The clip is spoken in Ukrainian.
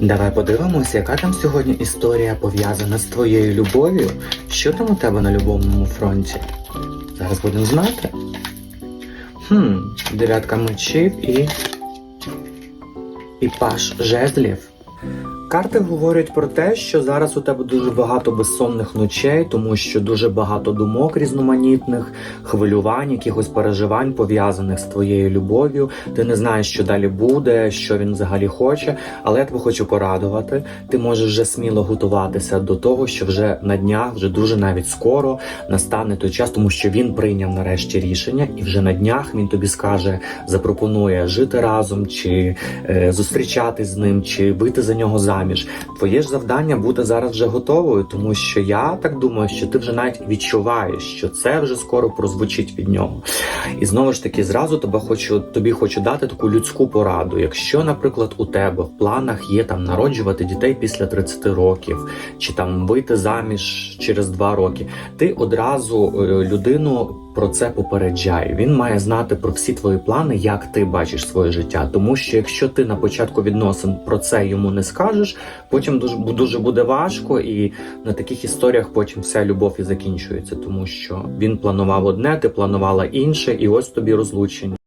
Давай подивимося, яка там сьогодні історія пов'язана з твоєю любов'ю. Що там у тебе на любовному фронті? Зараз будемо знати. Хм, дев'ятка мечів і. І паш жезлів. Карти говорять про те, що зараз у тебе дуже багато безсонних ночей, тому що дуже багато думок різноманітних, хвилювань, якихось переживань пов'язаних з твоєю любов'ю. Ти не знаєш, що далі буде, що він взагалі хоче. Але я тебе хочу порадувати. Ти можеш вже сміло готуватися до того, що вже на днях, вже дуже навіть скоро настане той час, тому що він прийняв нарешті рішення, і вже на днях він тобі скаже, запропонує жити разом, чи е, зустрічатись з ним, чи вийти за нього заміж. Твоє ж завдання бути зараз вже готовою, тому що я так думаю, що ти вже навіть відчуваєш, що це вже скоро прозвучить від нього. І знову ж таки, зразу тебе хочу тобі хочу дати таку людську пораду. Якщо, наприклад, у тебе в планах є там народжувати дітей після 30 років, чи там вийти заміж через 2 роки, ти одразу е, людину про це попереджай. Він має знати про всі твої плани, як ти бачиш своє життя. Тому що якщо ти на початку відносин про це йому не скажеш, потім дуже дуже буде важко, і на таких історіях потім вся любов і закінчується, тому що він планував одне, ти планувала інше, і ось тобі розлучення.